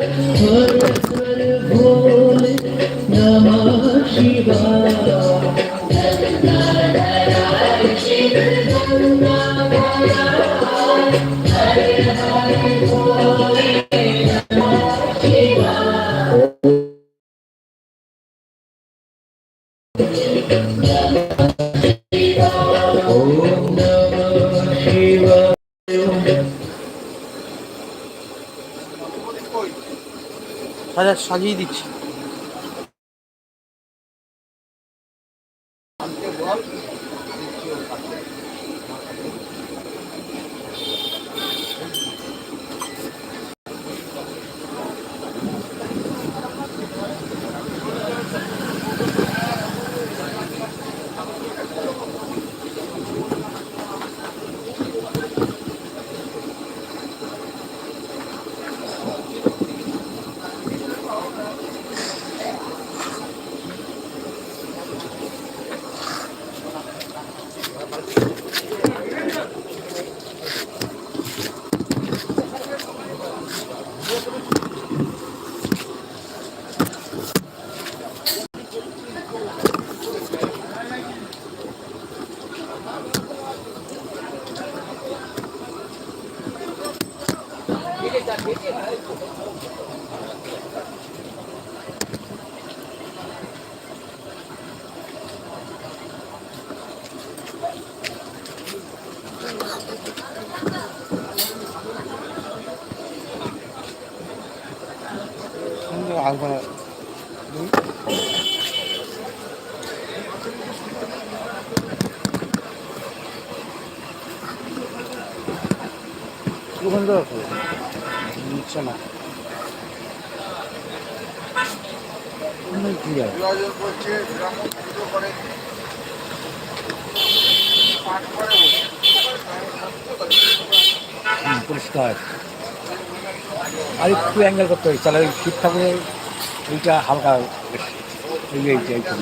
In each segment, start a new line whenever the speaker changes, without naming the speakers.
嗯 ওখানে তো আছে। নিচ্ছে না। কি পরিষ্কার। আর একটু অ্যাঙ্গেল করতে হবে তাহলে ওই শিব ঠাকুরের এইটা হালকা এই এইটা এইটা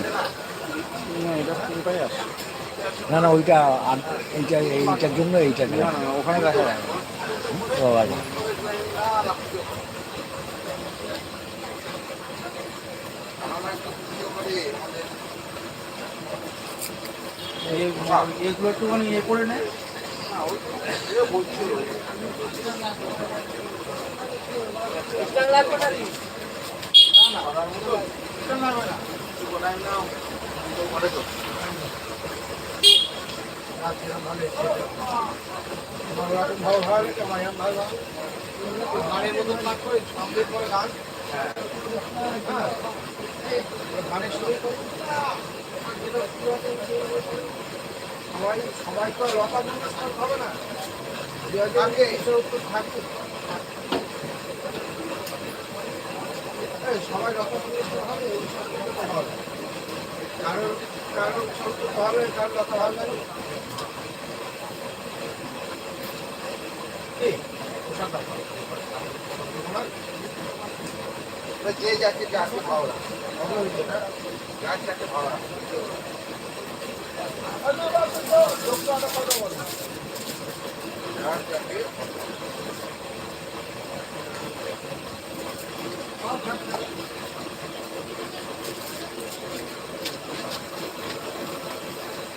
এটা
না না ওইটা এইটা এইটার জন্য এইটা
ওখানে দেখা যায় না। এই- এগুলো একটুখানি ইয়ে করে নেয় ভালো ভালো মায়াম ভালো গানের মতন কাজ করে সামনের পরে গান গানের সঙ্গে তো লতা হবে। না আগে এসব উত্তর থাকবে সবাই মঙ্গেশকর হবে এই সব উত্তর হবে কারোর লতা হবে না এই, পোশাক দাও। তোমার? যে যাকে যাকে ভাওয়া যাকে ভালো লাগে যার যাকে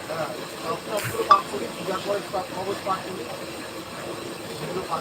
হ্যাঁ, শাস্ত্রগুলো পাঠ করি, পূজার পরে সব খবর পাঠ করি। সেগুলো পাঠ করি, পাঠ করা হয়।
হচ্ছে এটা ধুনোটা
ধুনোটাকে আই- আরও শোভা অনুমতি দিতে হবে।
একটু বানানো থাকে।
যাওয়া হয় তাও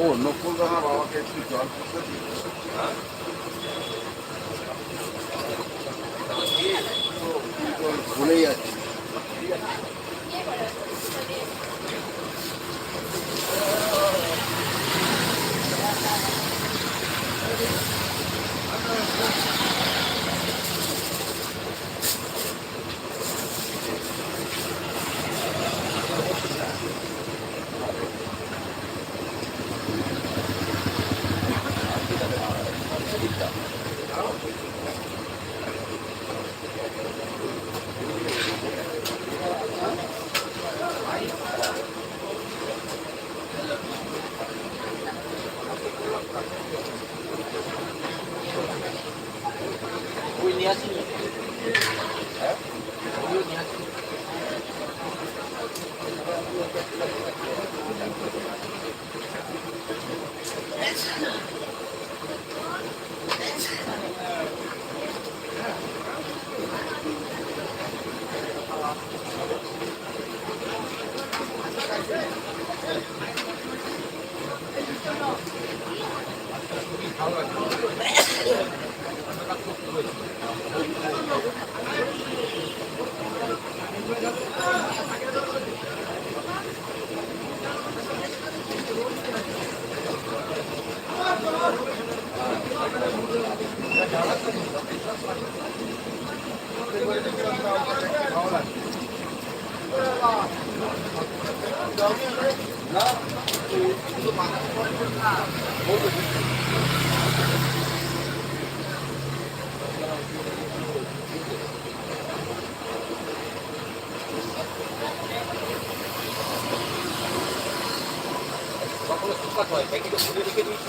ও নকুল দানা বাবাকে একটু জল ভুলে যাচ্ছি
সকলে Thank you. রেখে দিয়েছি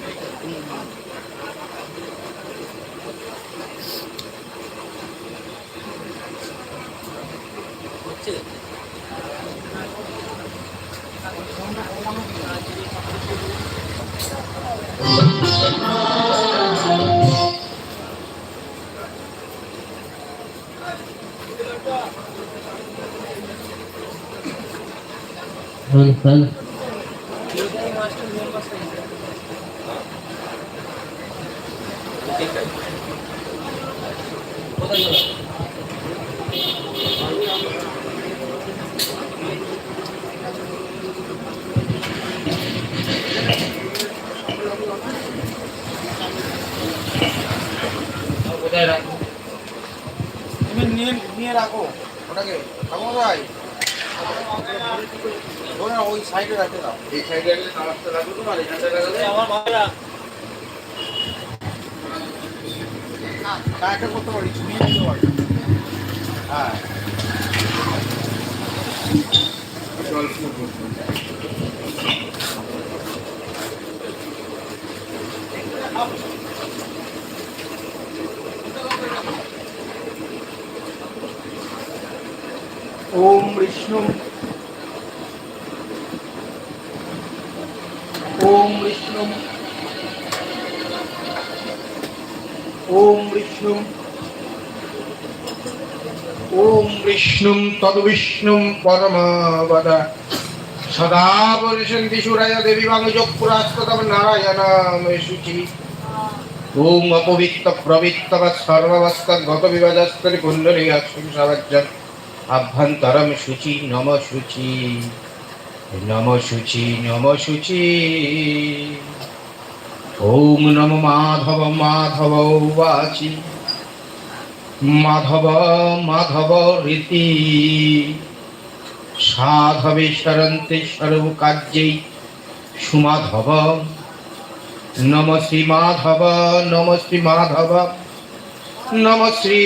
কোথায়
তুমি নিয়ে নিয়ে রাখো। ওটাকে। ভাই ওই না, ওই সাইডে রাখতে দাও।
এই সাইডে একটা নামাজটা রাখব তোমার এখানটা রাখলে
হ্যাঁ
জল শুরু
ওম বিষ্ণু। ওম বিষ্ণু। ওম বিষ্ণু ওম বিষ্ণু তদ্বিষ্ণু পরমাবদ। সদা পরিশন্তি সুরায় দেবী বাংযোগ পুরাস্ততম নারায়ণাম শুচি ওম অপবিত্ত প্রবৃত্ত বা সর্বাবস্থা গত বিবাদস্তরি কুণ্ডলী অক্ষম সাহায্যম আভ্যন্তরম শুচি নম শুচি নম শুচি নম শুচি ওম নম মাধব মাধব বাচি মাধব মাধব রীতি। সাধবে সরন্তে সর্ব কার্যে সুমাধব। নম শ্রী মাধব, নম শ্রী মাধব। নম শ্রী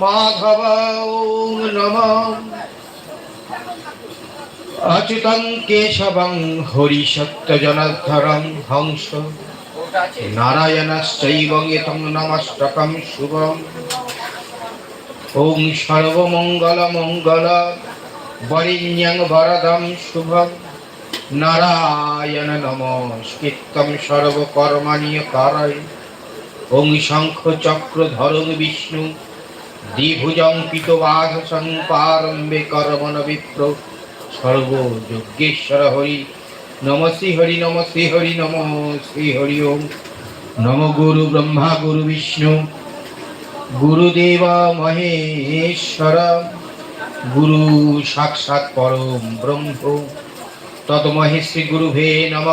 মাধব, ওম নম। অচ্যুতং কেশবং হরি সত্য জনধরং হংস। নারায়ণশ্চৈবং এতং শুভম ওম সর্বমঙ্গল মঙ্গল বরিণ্যং বরদম শুভম নারায়ণ নমস্কৃতম সর্বকর্মাণীয় কারয় ওং শঙ্খ চক্র বিষ্ণু দ্বিভুজং পিতবাঘ সংপারম্ভে কর্মণ বিপ্র সর্বযজ্ঞেশ্বর হরি নম শ্রী হরি নম শ্রী হরি নম শ্রী হরি ওম। নম গুরু ব্রহ্মা গুরু বিষ্ণু। গুরুদেব মহেশ্বর। গুরু সাক্ষাৎ পরম ব্রহ্ম। তদমহে শ্রী গুরুভে নম।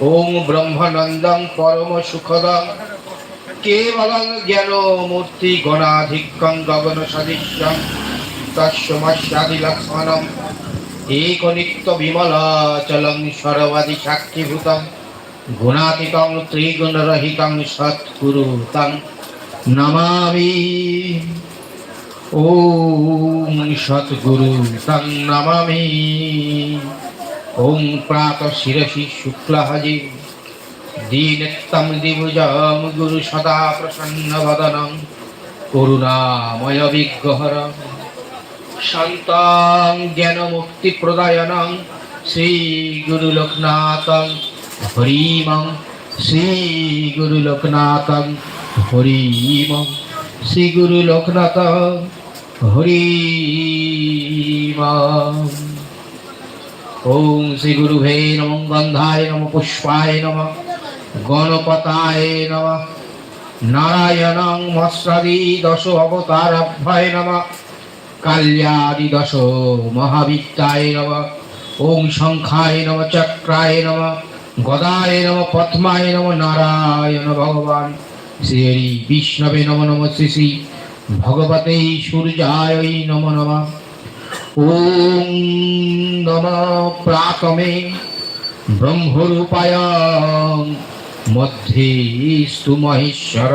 ওম ব্রহ্মানন্দং পরম সুখদং কেবলং জ্ঞান মূর্তি গণাধিক্যং গগন সদৃশ্যং তস্যমস্যাদি লক্ষ্মণম এক নিত্য বিমলাচলং সর্বাদি সাক্ষীভূতং গুণাতীতং ত্রিগুণরহিতং সৎগুরুতং নমামি ওম সৎগুরু তং নমামি। ওম প্রাত শিরসি শুক্লহজি। দীনত্তম দিভুজম গুরু সদা প্রসন্ন বদনম করুণাময় বিগ্রহরম শান্তাং জ্ঞান মুক্তি প্রদায়নং শ্রী গুরু লোকনাথং হরিমং শ্রী গুরু লোকনাথং হরিমং শ্রী গুরু লোকনাথ হরিমং। ওম শ্রী গুরুভে নম গন্ধায় নম পুষ্পায় নম গণপতায় নম নারায়ণং মৎসাদি দশ অবতারাভ্যায় নম কাল্যাদি দশ মহাবিদ্যায় নম ওম শঙ্খায় নম, চক্রায় নম, গদায় নম, পদ্মায় নম, নারায়ণ ভগবান। শ্রী বিষ্ণবে নম নম, শ্রী শ্রী ভগবতে সূর্যায় নম নম। ওম নম প্রাতমে ব্রহ্মরূপায় মধ্যে স্তু মহেশ্বর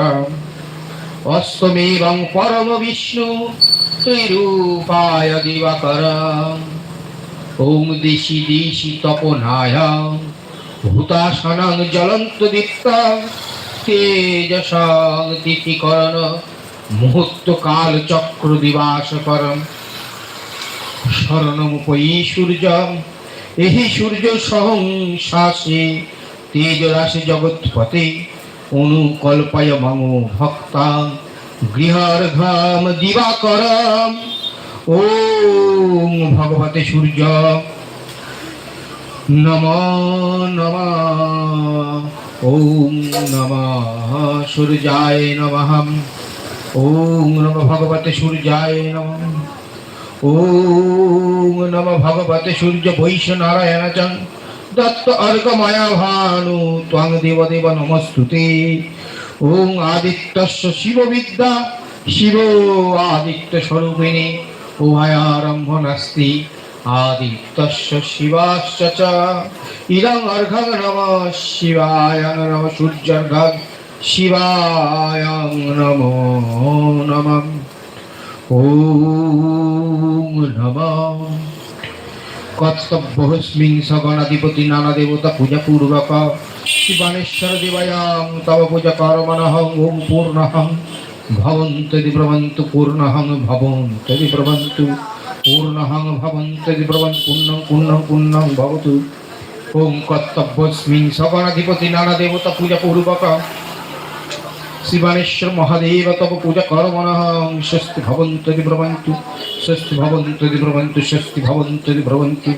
অষ্টমেবং পরম বিষ্ণু, ত্রিরূপায় দিবাকর ওম দিশি দিশি তপনায় ভূতাসনং জ্বলন্ত দীপ্ত, তেজসং তিথিকরণ মুহূর্ত কাল চক্র দিবাস করম শরণমুপয়ী সূর্য, এহি সূর্য তেজ রাশি জগৎপতে অনুকল্পায় মম ভক্তা গৃহর্ঘম দিবাকরম। ওম ভগবতে সূর্য। নম নম। ওম নম সূর্যায় নমঃ। ওম নম ভগবতে সূর্যায় নম। ওম নম ভগবতে সূর্য বৈশ্য নারায়ণ দত্ত অর্ঘ মায়া ভানু ত্বং দেব দেব নমস্তুতে। ওম আদিত্যস্য শিব বিদ্যা শিব আদিত্য স্বরূপিণী উভয়ারম্ভ নাস্তি আদিত্যস্য শিবাশ্চ ইদং অর্ঘং নম শিবায় নম সূর্যর্ঘং শিবায় নমো নমঃ। ওম নমঃ। কর্তব্যস্মিং সগণাধিপতি নানা দেবতা পূজা পূর্বক শিবানেশ্বর দেবায়াং, তব পূজা করমনহং ওম পূর্ণহং। ভবন্তদি প্রবন্তু, পূর্ণহং ভবন্তদি প্রবন্তু, পূর্ণহং ভবন্তদি প্রবন্ত পূর্ণং পূর্ণং পূর্ণং ভবতু। ওম কর্তব্যস্মিং সগণাধিপতি নানা দেবতা পূজা পূর্বক শিবানেশ্বর মহাদেব, তব পূজা করমনহং স্বস্তি ভবন্তদি প্রবন্তু স্বস্তি ভবন্তদি প্রবন্তু স্বস্তি ভবন্তদি প্রবন্তু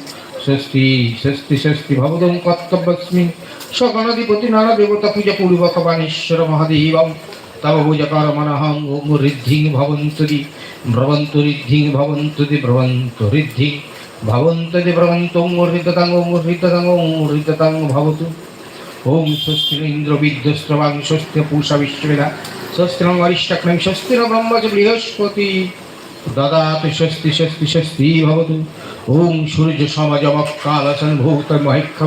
স্বস্তি স্বস্তি স্বস্তি ভবদং কর্তব্যস্মিন সগণাধিপতি নানা দেবতা পূজা পূর্বক বাণেশ্বর মহাদেবম, তব পূজা করমনহং ওম ঋদ্ধিং ভবন্তদি ভ্রবন্তু ঋদ্ধিং ভবন্তুদি ভ্রবন্তু ঋদ্ধিং ভবন্তদি ভ্রবন্তু ওম হৃদতাং ওম হৃদতাং ওম হৃদতাং ভবতু। ওম স্বস্তি ইন্দ্র বিদ্যস্ত্রবাং স্বস্তি পূষা বিশ্ববেদা স্বস্তিরং অরিষ্টক্রম স্বস্তির ব্রহ্ম চ বৃহস্পতি দদাতু স্বস্তি স্বস্তি স্বস্তি ভবতু ওম সূর্য সমাজম কালসন ভূত মহিক্ষ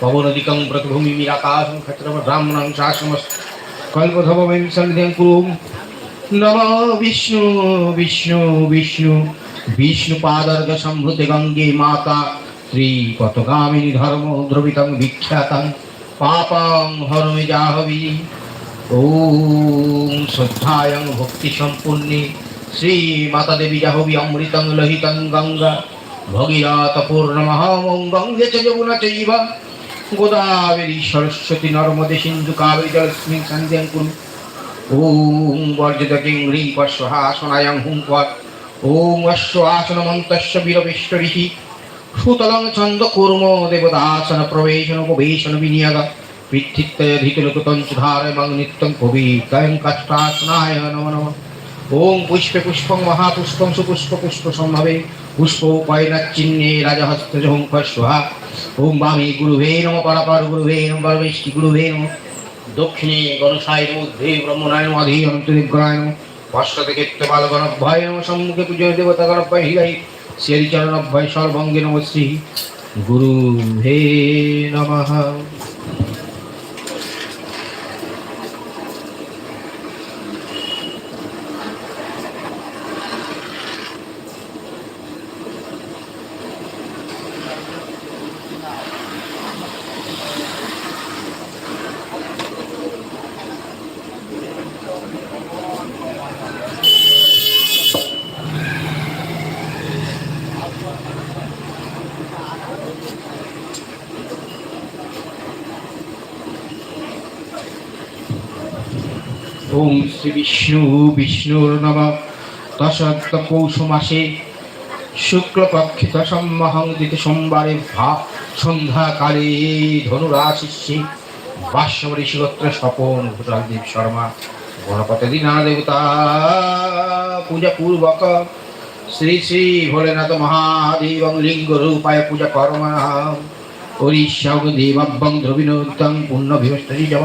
পবনদিকং প্রতিভূমি আকাশং ক্ষেত্রম ব্রাহ্মণং শাসমস কল্পধবমেম সন্ধিং কুরুম নম বিষ্ণু বিষ্ণু বিষ্ণু বিষ্ণু পাদর্গ সম্ভূতে গঙ্গে মাতা শ্রী পতগামিনী ধর্ম দ্রবিতং বিখ্যাতং পাপং হরমে জাহবি ওম শ্রদ্ধায়ং ভক্তি সম্পূর্ণে শ্রী মাতা দেবী জাহবি অমৃতং লোহিতং গঙ্গা। ভগীরথ পূর্ণমহমং গঙ্গে চ যমুনা চৈব। গোদাবরী সরস্বতী নর্মদে সিন্ধু কাবেরী জলস্মিন সন্ধ্যাং কুরু ওম বর্জদকিং হ্রিং পশ্বাসনায়ং হুং পর ওম অশ্বাসনমন্তস্য বীরবেশ্বরিः সুতলং ছন্দ কুর্ম দেবদাসন প্রবেশন উপবেশন বিনিয়োগ। পৃথিত্যধিতুলকুতং সুধারমং নিত্যং কবিতয়ং কাষ্টাসনায় নম নম। ওম পুষ্পে পুষ্পং মহাপুষ্পং সুপুষ্প পুষ্প সম্ভবে। পুষ্প পয়নাচ্চিন্নে রাজহস্ত হুং স্বাহা ওম বামে গুরুভে নম পরাপর গুরুভে নম পরমেষ্টি গুরুভে নম। দক্ষিণে গণসায় উদ্ধে ব্রহ্মণায় নম অধি অনন্তদিগ্রায় নম। পশ্চাতে কেত্তপাল গণভয় নম। সম্মুখে পুজো দেবতা গণভয় হিরাই শ্রীচরণভয় সর্বঙ্গে নমশ্রী গুরু হে নমঃ ওম শ্রী বিষ্ণু, বিষ্ণুর নম। দশরথ পৌষ মাসে শুক্লপক্ষে দশমহং দিতে সোমবারে ভা সন্ধ্যাকালে ধনুরাশিষ্যে বাষ্যম ঋষিগোত্র স্বপন ভূষালদেব শর্মা। গণপতি দেবতা পূজা পূর্বক শ্রী শ্রী ভোলেনাথ মহাদেব লিঙ্গ রূপায় পূজা কর্মা। ওড়িষ্যাগ দেবাভ্যং দ্রবিণোত্তং পুণ্য বিভস্তী জম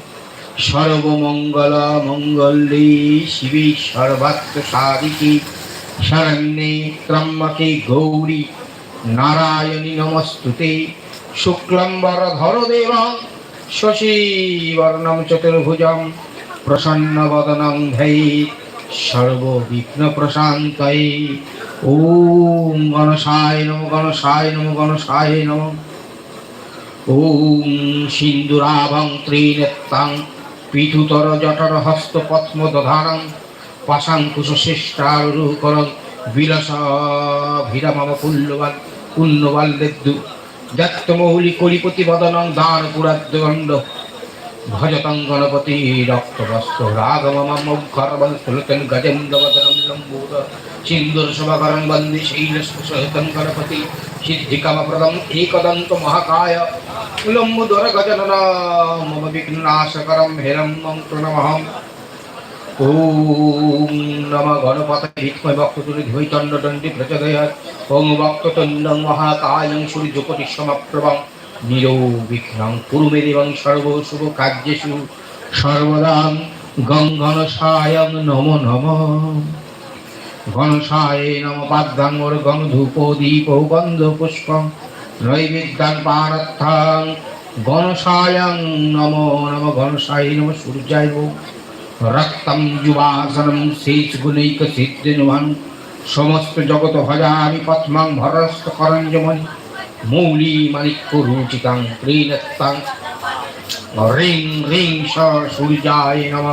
সর্বমঙ্গল মঙ্গলে শিবে সর্বাত্ম সাধিকে শরণ্যে ত্রম্বকে গৌরী, নারায়ণী নমস্তুতে। শুক্লম্বর ধর দেব শশীবর্ণম চতুর্ভুজম প্রসন্নবদনং ধৈ, সর্ববিঘ্ন প্রশান্তয়ে। ওম গণসায় নম গণসায় নম গণসায় নম। ওম সিন্দুরাভং ত্রিনেত্তাং পিঠুতর জটর হস্ত পদ্ম দধানং পাশাঙ্কুশ শিষ্টারুকরং বিলাস ভিরামম পুল্যবাল পুণ্যবাল দেদ্দু দত্তমৌলি কলিপতি বদনং দান পুরাদ্দণ্ড ভজতং গণপতি রক্তবস্ত্র রাগমমুখরবং স্থলতন গজেন্দ্র বদনম লম্বুর। সিন্দুর শোভকরং বন্দে শৈলস্পৃশহিতং গণপতি। সিদ্ধিকামপ্রদম একদন্ত মহাকায়। লম্বুদর গজনন, মম বিঘ্নাশকরম হিরম্যং প্রণমহম। ওম নম গণপত বিষ্ময় বক্ততুলি ধৈতণ্ড দণ্ডি প্রচোদয়াৎ ওম বক্ততুণ্ডং মহাকায়ং সূর্যকোটি সমপ্রভং নিরবিঘ্নং কুরুমে দেবং সর্ব শুভ কার্যেষু। সর্বদাং গং গণসায়ং নম নম। গণসায় নম পাদ্যাঙ্গর গণ ধূপ দীপ গন্ধ পুষ্পং নৈবেদ্যাং পানত্থাং গণসায়ং নম নম গণসায় নম সূর্যায় রক্তম যুবাসনম শেষ গুণৈক সিদ্ধিনুমান সমস্ত জগত ভজামি পদ্মাং ভরস্ত করঞ্জমণি। মৌলি মাণিক্য রুচিতাং প্রেনত্তাং রিং রিং স সূর্যায় নম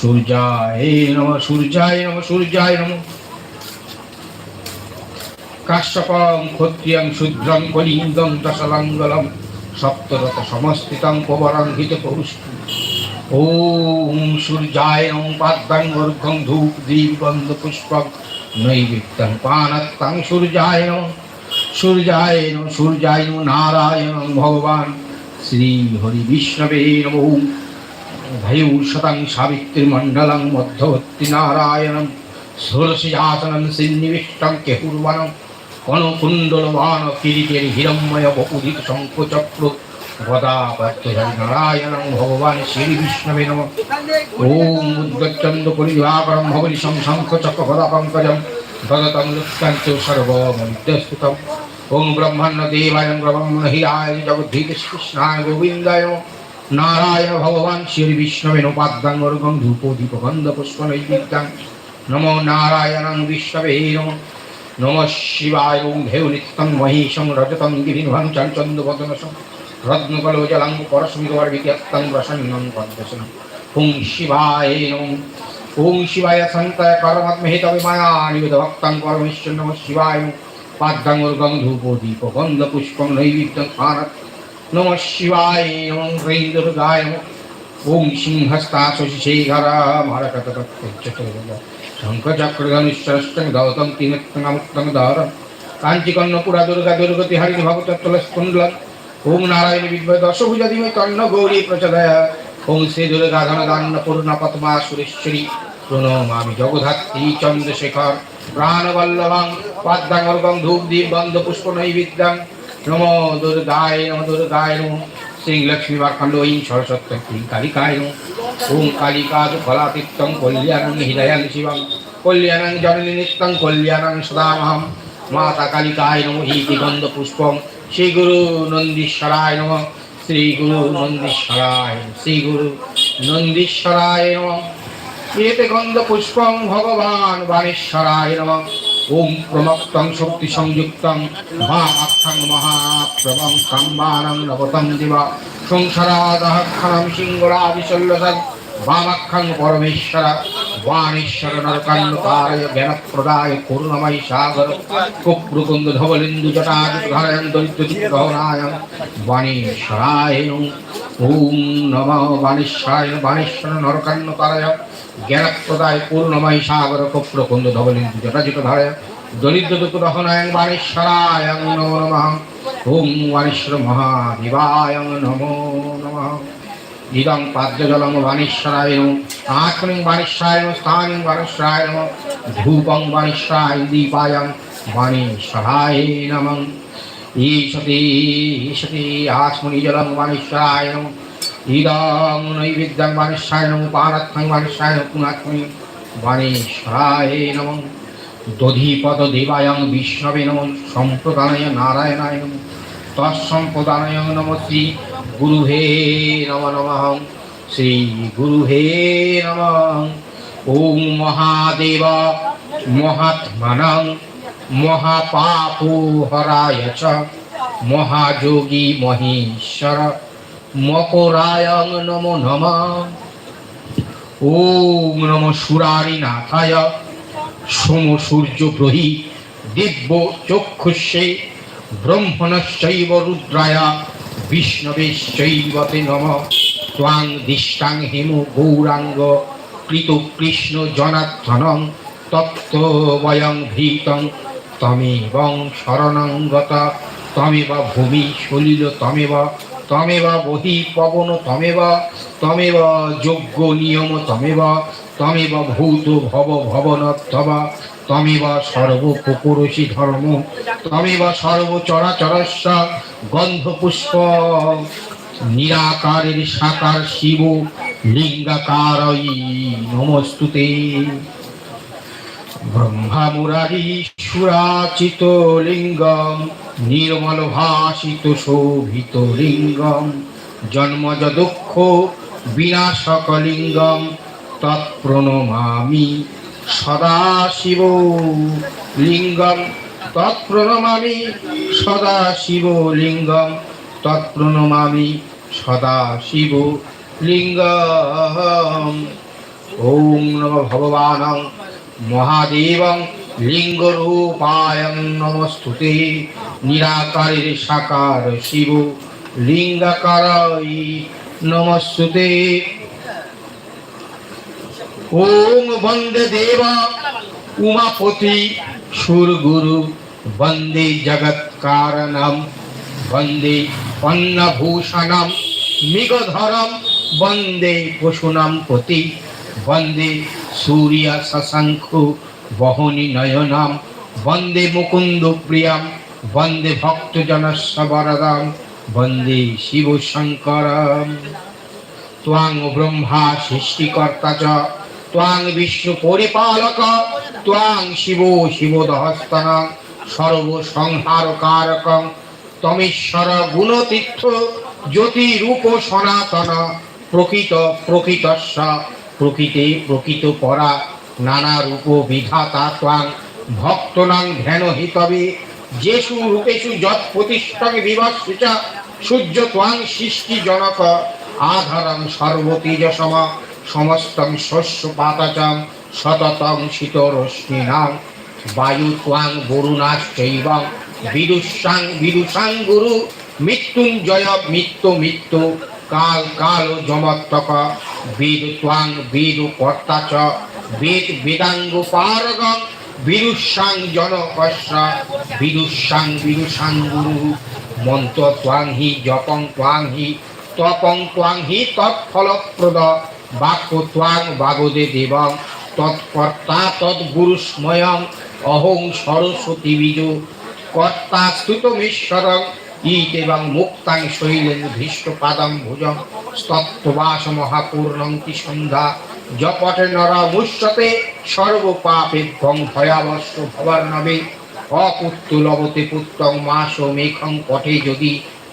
সূর্যায় নম সূর্যায় নম সূর্যায় নম। কাশ্যপং, ক্ষত্রিয়ং, শূদ্রং, কলিঙ্গং দশলাঙ্গলম সপ্তরথ সমস্থিতং পবরঙ্ঘিত পৌষ্টি ওম সূর্যায় নম পাদ্যাঙ্গর্ঘং ধূপ, দীপ, গন্ধ পুষ্পক নৈবেদ্যং, পানত্তাং, সূর্যায় নম। সূর্যায় সূর্যায় নারায়ণ ভগবান শ্রী হরি বিষ্ণবে নমো। ভয়ৌ শতাং সাবিত্রীমণ্ডলং মধ্যবর্তী নারায়ণম ষোড়শীযাসనం শ্রীনিবিষ্টং কেহুর্বনম কনকুণ্ডলমান কিরিটের হিরণ্ময় বপুদিত শঙ্খচক্র গদা পদ্মধারী নারায়ণং ভগবান শ্রী বিষ্ণবে নম। ওম উদ্গচ্ছন্দ পরিভাকরম, ভবনি শঙ্খ চক্র গদা পঙ্কজম ভগতম লুপ্তান্ত সর্বমধ্যস্তুতম ওম ব্রহ্মণ্য দেবায় ব্রহ্মণ হিরায় জগদ্ধীত কৃষ্ণায় গোবিন্দায় নমঃ। নারায়ণ ভগবান শ্রী বিষ্ণবে নোপাদ্যাঙ্গর্গং ধূপ দীপ গন্ধ পুষ্প নৈবিদ্যাং নমো নারায়ণং বিষ্ণবে নম নম শিবায় ওম ভেউ নিত্যং মহিষং রজতং গিরিভং চঞ্চন্দ বদনসং রত্নকলোজলং পরশমিগর্বিত্যং প্রসন্নং পদ্মসনং ওম শিবায় নম ওম শিবায় সন্তায় করমাত্মহিতবে মায়া নিবেদ ভক্তাং পরমেশ্বর নম শিবায় পাদ্যাঙ্গর্গং ধূপ দীপ গন্ধ পুষ্পং নৈবিদ্যং খানাত নম শিবায় নম হ্রীং দুর্গায় নম ওম সিংহস্তা শশিশেখরা মারকত শঙ্খচক্রধনুশ্বরষ্টং গৌতম তিনত্তমুক্তং দারম কাঞ্চিকর্ণপুরা দুর্গা দুর্গতি প্রণমামি জগধাত্রী চন্দ্রশেখর, প্রাণবল্লভং ধূপ দীপ বন্ধ পুষ্প নৈবিদ্যাং নমো দুর্গায় নম দুর্গায় নম। শ্রী লক্ষ্মী বাখণ্ড ঐং সরস্বত্য ক্লীং কালিকায় নম। ওম কালিকাজ ফলাতীর্থং কল্যাণং হৃদয়ং শিবং। কল্যাণং জননী নিত্যং কল্যাণং সদামহম মাতা কালিকায় নম ইতি গন্ধ পুষ্পং শ্রী গুরু নন্দীশ্বরায় নম। শ্রী গুরু নন্দীশ্বরায় শ্রী গুরু নন্দীশ্বরায় নম। এতে গন্ধ পুষ্পং ভগবান বাণেশ্বরায় নম। ওম প্রমক্তং শক্তি সংযুক্তং মহামাক্ষং মহাপ্রভং সম্মানং নবতম দিব। সংসারাদহক্ষণম সিংহরাদিশল্যসং বামাক্ষং পরমেশ্বর। বাণেশ্বর নরকান্নকারয় জ্ঞানপ্রদায় করুণময়ী সাগর। কুপ্রকুন্দ ধবলিন্দু বাণেশ্বরায় ওম নম বাণেশ্বরায় বাণেশ্বর জ্ঞানপ্রদায় পূর্ণময়ী সাগর কপ্রকুন্দ ধবলিন্দু জটাজুট ধারয় দরিদ্র দুঃখ দহনায়ং বাণেশ্বরায় নমো নমঃ। ওম বাণেশ্বর মহাদেবায় নমো নমঃ। ইদং পাদ্যজলং বাণেশ্বরায় নম। আত্মনিং বাণেশ্বরায় নম। স্থানিং বাণেশ্বরায় নম। ধূপং বাণেশ্বরায় দীপায়ং বাণেশ্বরায় নমঃ। ঈশতি আত্মনি জলং বাণেশ্বরায় নম। ইদং নৈবেদ্যং বাণেশ্বরায় নম পানাত্মং বাণেশ্বরায় নম পুনাত্মনি বাণেশ্বরায় নমঃ। দধিপদ দেবায়ং বিষ্ণবে নম। সম্প্রদানায় নারায়ণায় নম। তৎসম্প্রদানায় নম শ্রী গুরুহে নম নমঃ। শ্রী গুরুহে নম। ওম মহাদেব চ। মহাযোগী মহেশ্বর। মকরায়ং নমো নমঃ। ওম নম সুরারিনাথায় সোম সূর্য গ্রহী দিব্য চক্ষুষে ব্রহ্মণশ্চৈব রুদ্রায় বিষ্ণবেশ্চৈবতে নম। ত্বাং দিষ্টাং হেম গৌরাঙ্গ, কৃত কৃষ্ণ জনার্দনং তত্ত্ব বয়ং ভীতং, তমেবং শরণং গত তমেব ভূমি সলিল তমেব। তমেব বহি পবন তমেব তমেব যোগ্য নিয়ম তমেব তমেব ভূত ভব ভবনত্তব, তমেব সর্বপুরুষী ধর্ম, তমেব গন্ধ পুষ্প, নিরাকারের সাকার শিব লিঙ্গাকারই নমস্তুতে। ব্রহ্মামুরারি সুরাচিত লিঙ্গম নির্মল ভাসিত শোভিত লিঙ্গম জন্মজ দুঃখ বিনাশক লিঙ্গম তৎপ্রণমামি সদা শিব লিঙ্গম, তৎপ্রণমামি সদা শিব লিঙ্গম, তৎপ্রণমামি সদা শিব লিঙ্গম। ওম নম ভগবানং মহাদেবং লিঙ্গরূপায়ং নমস্তুতে। নিরাকারের সাকার শিব, লিঙ্গাকারই নমস্তুতে। ওম বন্দে দেব, উমাপতি সুরগুরু, বন্দে জগৎকারণম, বন্দে অন্নভূষণম, মৃগধরম, বন্দে পশুনাম প্রতি বন্দে সূর্য শশাঙ্কু বহনি নয়নাম, বন্দে মুকুন্দ প্রিয়াম, বন্দে ভক্তজনস্য বরদাম বন্দে শিব শঙ্করম ত্বাং ব্রহ্মা সৃষ্টিকর্তা চ, ত্বাং বিষ্ণু পরিপালক, ত্বাং শিব শিবদহস্তন সর্ব সংহারকারকং তমেশ্বর গুণতীর্থ জ্যোতি রূপ সনাতন, প্রকৃত প্রকৃতস্য প্রকৃতে প্রকৃত পরা নানা রূপ বিধাতা ত্বাং ভক্তনাং ধ্যান হিতবে। যেসু রূপেষু যৎ প্রতিষ্ঠাং বিভৎসু চ সূর্য ত্বাং সৃষ্টি জনক, আধারং সর্বতেজসম, সমস্তং শস্য পাতাচং সততং শীতরশ্মিনাং। বায়ু ত্বাং বরুণাশ্চৈবং, বিদুষাং বিদুষাং গুরু, মৃত্যুঞ্জয় মৃত্যু মৃত্যু। কাল কাল যমত্তক বেদ ত্বাং বেদ কর্তা চ বেদ বেদাঙ্গ পারগং বিদুষাং জনকস্য বিদুষাং বিদুষাং গুরু। মন্ত্র ত্বাং হি, জপং ত্বাং হি, তপং ত্বাং হি, তৎফলপ্রদ। বাক্য ত্বাং বাগদে দেবং, তৎকর্তা তদ্গুরু স্ময়ং অহং সরস্বতী বীজ কর্তা স্তুতমীশ্বরং। ঈত এবং মুক্তাং শৈলেন ভীষ্ট পাদম ভুজং স্তত্বাস মহাপূর্ণন্তি সন্ধ্যা জপটে নর মুষ্যতে সর্বপাপে ভং ভয়াবশ্য ভবার্ণবে অপুত্তু লবতে পুত্তং মাস মেঘং পটে যদি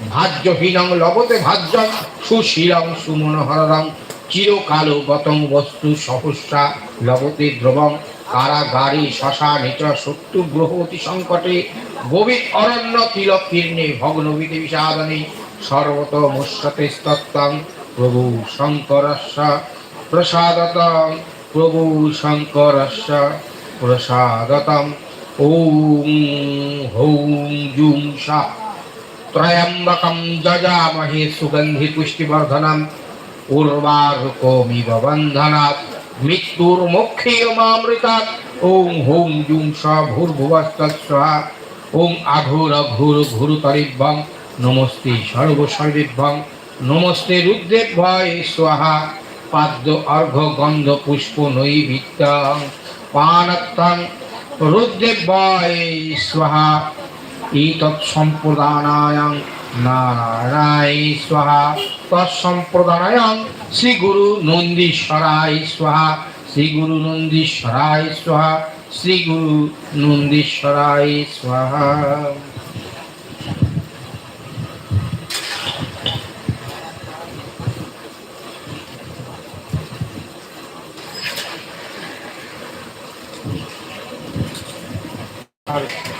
ভাজ্যহীনং লবতে ভাজ্যং সুশীলং সুমনোহরং চিরকালো গতং বস্তু সহস্রা লবতে দ্রবং কারাগারে, শ্মশানে চ শত্রু গ্রহ অতি সংকটে গভীর অরণ্য, তিলক, কীর্ণে ভগ্নবিতে বিষাদনে সর্বত মুষ্যতে স্তত্তং প্রভু শঙ্করস্য প্রসাদতং প্রভু শঙ্করস্য, প্রসাদতম ওম হৌম জুম সা। ত্রয়ম্বকম যজামহে সুগন্ধি পুষ্টিবর্ধনম উর্বারুকমিব বন্ধনাৎ মৃত্যুর মোক্ষীয়মামৃতাৎ ওং হোং জুং স ভূর্ভুবস্তস্বাহা ওং আঘুর ঘুর ঘুরুতরিভ্যং নমস্তে সর্বসর্বেভ্যং নমস্তে রুদ্রেভ্যয় স্বাহা। পাদ্য অর্ঘ গন্ধ পুষ্প নৈবিত্যং পানত্তং রুদ্রেভ্যয় স্বাহা। এতৎসম্প্রদানায়াং নারায়ণায় স্বাহা, তৎসম্প্রদানায়াং শ্রী গুরু নন্দীশ্বরায় স্বাহা শ্রী গুরু নন্দীশ্বরায় স্বাহা শ্রী গুরু নন্দীশ্বরায় স্বাহা।
আর